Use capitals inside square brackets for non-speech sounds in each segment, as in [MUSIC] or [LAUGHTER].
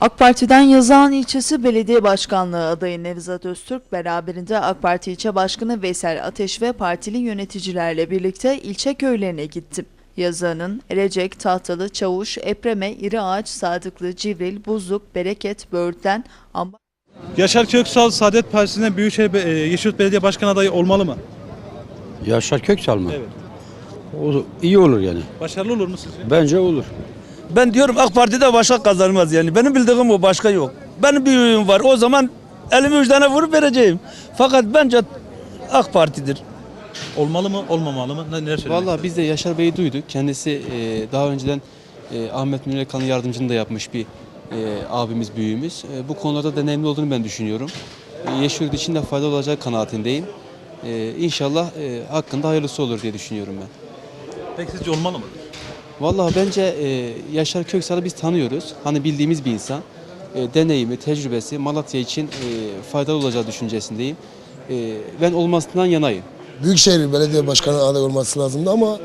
AK Parti'den Yazıhan ilçesi belediye başkanlığı adayı Nevzat Öztürk beraberinde AK Parti ilçe başkanı Veysel Ateş ve partili yöneticilerle birlikte ilçe köylerine gitti. Yazıhan'ın Erecek, Tahtalı, Çavuş, Epreme, İri Ağaç, Sadıklı, Civril, Buzluk, Bereket, Böğürtlen, Amba Yaşar Köksal Saadet Partisi'nden Büyükşehir Be- e, Yeşilyurt Belediye Başkanı adayı olmalı mı? Yaşar Köksal mı? Evet. O, iyi olur yani. Başarılı olur mu sizce? Bence olur. Ben diyorum AK Parti'de başka kazanmaz yani. Benim bildiğim o başka yok. Benim büyüğüm var. O zaman elimi vicdana vurup vereceğim. Fakat bence AK Parti'dir. Olmalı mı, olmamalı mı? Ne, neler söylemek Valla biz de Yaşar Bey'i duyduk. Kendisi e, daha önceden e, Ahmet Münir Akan'ın yardımcını da yapmış bir e, abimiz, büyüğümüz. E, bu konularda deneyimli olduğunu ben düşünüyorum. E, Yeşilyurt için de faydalı olacağı kanaatindeyim. E, inşallah e, hakkında hayırlısı olur diye düşünüyorum ben. Peki sizce olmalı mı? Valla bence e, Yaşar Köksal'ı biz tanıyoruz. Hani bildiğimiz bir insan. E, deneyimi, tecrübesi Malatya için e, faydalı olacağı düşüncesindeyim. E, ben olmasından yanayım. Büyükşehir Belediye Başkanı aday olması lazımdı ama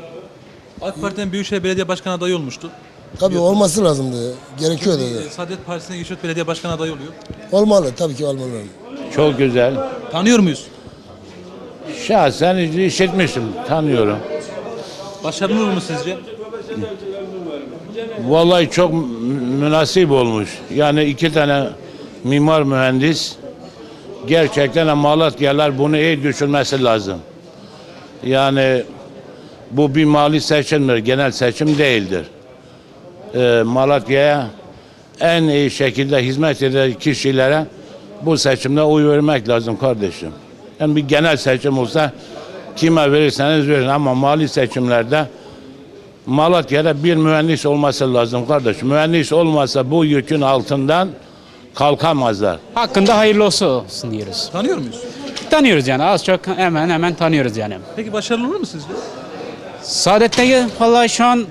AK Parti'den Büyükşehir Belediye Başkanı adayı olmuştu. tabii olması lazımdı. Gerekiyor Şimdi, dedi. e, Saadet Partisi'nden Yeşilyurt Belediye Başkanı adayı oluyor. Olmalı tabii ki olmalı. Çok güzel. Tanıyor muyuz? Şahsen işitmiştim, tanıyorum. Başarılı olur mu sizce? Vallahi çok mü- münasip olmuş. Yani iki tane mimar mühendis gerçekten de Malatyalılar bunu iyi düşünmesi lazım. Yani bu bir mali seçimdir, genel seçim değildir. Ee, Malatya'ya en iyi şekilde hizmet eden kişilere bu seçimde oy vermek lazım kardeşim. Yani bir genel seçim olsa kime verirseniz verin ama mali seçimlerde Malatya'da bir mühendis olması lazım kardeş. Mühendis olmasa bu yükün altından kalkamazlar. Hakkında hayırlı olsun diyoruz. Tanıyor muyuz? Tanıyoruz yani az çok hemen hemen tanıyoruz yani. Peki başarılı olur mu sizce? Saadet'te vallahi şu an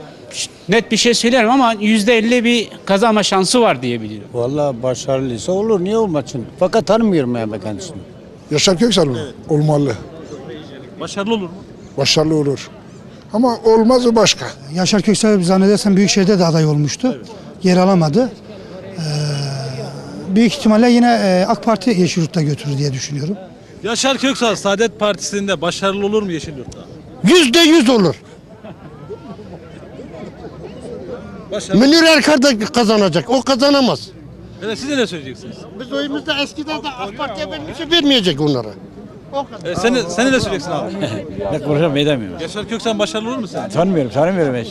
net bir şey söylerim ama yüzde elli bir kazanma şansı var diye biliyorum. Vallahi başarılıysa olur. Niye olmasın? Fakat tanımıyorum yani kendisini. Yaşar Köksal mı? Olmalı. Başarılı olur mu? Başarılı olur. Ama olmaz o başka. Yaşar Köksal zannedersem Büyükşehir'de de aday olmuştu. Yer alamadı. Ee, büyük ihtimalle yine e, AK Parti Yeşilyurt'ta götürür diye düşünüyorum. Yaşar Köksal Saadet Partisi'nde başarılı olur mu Yeşilyurt'ta? Yüzde yüz olur. Başarılı. Münir Erkar da kazanacak. O kazanamaz. Evet, siz neler söyleyeceksiniz? Biz oyumuzda eskiden de AK Parti'ye vermişse vermeyecek onlara. Evet, sen, sen neler söyleyeceksin abi? [LAUGHS] Ne konuşamam edemiyorum. Yaşar Köksal başarılı olur mu sizce? Tanımıyorum, tanımıyorum hiç.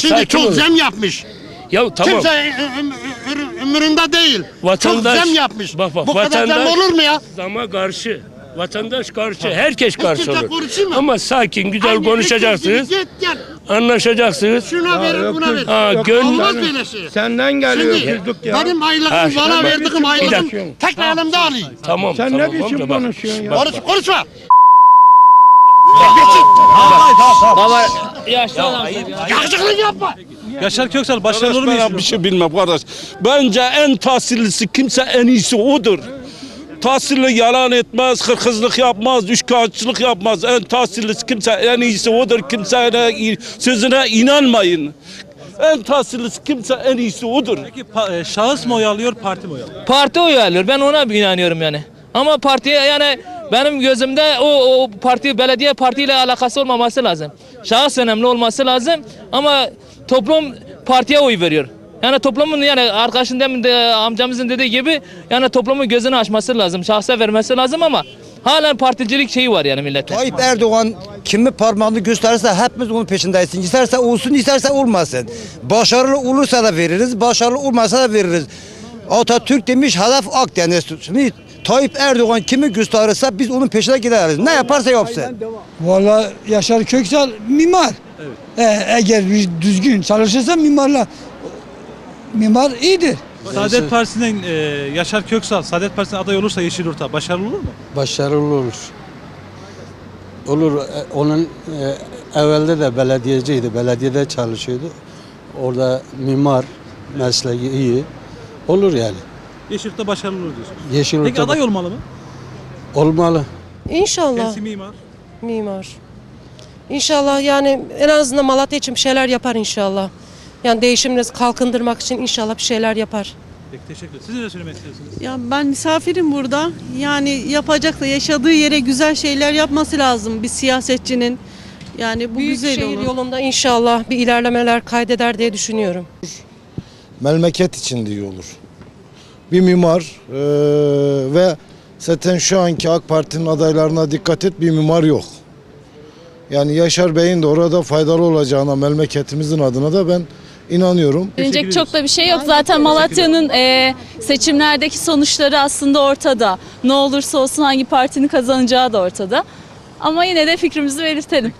Şimdi çok zem yapmış. Ya tamam. Kimse ö- ö- ö- ömründe değil. Vatandaş- çok zem yapmış. Bak bak, Bu kadar zem olur mu ya? Zama karşı. Vatandaş karşı. Herkes karşı kimse olur. Ama sakin güzel Aynı konuşacaksınız. Git gel. Anlaşacaksınız. Şuna verin buna verin. Ha, gönül- Olmaz böyle şey. Senden geliyor Şimdi benim aylığım Ha, bana bak- verdiğim Bir aylığım dakika. tek elimde alayım. Tamam. Sen tamam, ne biçim konuşuyorsun ya? Konuş, konuşma. Yakışıklık yapma. Yaşar Köksal başarılı olur Ben bir şey bilmem kardeş. Bence en tahsillisi kimse en iyisi odur. Tahsilli yalan etmez, hırkızlık yapmaz, üçkağıtçılık yapmaz. En tahsillisi kimse en iyisi odur. Kimsenin sözüne inanmayın. En tahsillisi kimse en iyisi odur. Peki pa- e, şahıs mı oy alıyor, parti mi oy alıyor? Parti oy alıyor. Ben ona inanıyorum yani. Ama partiye yani benim gözümde o, o parti belediye partiyle alakası olmaması lazım. Şahıs önemli olması lazım ama toplum partiye oy veriyor. Yani toplumun yani arkadaşın demin de amcamızın dediği gibi yani toplumun gözünü açması lazım. Şahsa vermesi lazım ama halen particilik şeyi var yani millette. Tayyip Erdoğan kimi parmağını gösterirse hepimiz onun peşindeyiz. İsterse olsun isterse olmasın. Başarılı olursa da veririz, başarılı olmasa da veririz. Atatürk demiş hedef Akdeniz. Şimdi Tayyip Erdoğan kimi gösterirse biz onun peşine gideriz. Ne yaparsa yapsın. Valla Yaşar Köksal mimar. eğer düzgün çalışırsa mimarla mimar iyidir. Saadet Partisi'nden e, Yaşar Köksal Saadet Partisi'nden aday olursa Yeşilyurt'a başarılı olur mu? Başarılı olur. Olur. E, Onun e, evvelde de belediyeciydi. Belediyede çalışıyordu. Orada mimar mesleği iyi. Olur yani. Yeşilyurt'ta başarılı olur diyorsun. Yeşilyurt'ta Peki aday olmalı mı? olmalı. İnşallah Kendisi mimar. mimar. İnşallah yani en azından Malatya için bir şeyler yapar inşallah. Yani değişimini kalkındırmak için inşallah bir şeyler yapar. Peki teşekkür ederim. Siz ne söylemek istiyorsunuz? Ya ben misafirim burada. Yani yapacak da yaşadığı yere güzel şeyler yapması lazım bir siyasetçinin. Yani bu güzel Büyükşehir olur. yolunda inşallah bir ilerlemeler kaydeder diye düşünüyorum. memleket için de iyi olur. Bir mimar eee, ve zaten şu anki AK Parti'nin adaylarına dikkat et bir mimar yok. Yani Yaşar Bey'in de orada faydalı olacağına memleketimizin adına da ben inanıyorum. Teşekkür çok da bir şey yok. Zaten Malatya'nın e, seçimlerdeki sonuçları aslında ortada. Ne olursa olsun hangi partinin kazanacağı da ortada. Ama yine de fikrimizi belirtelim.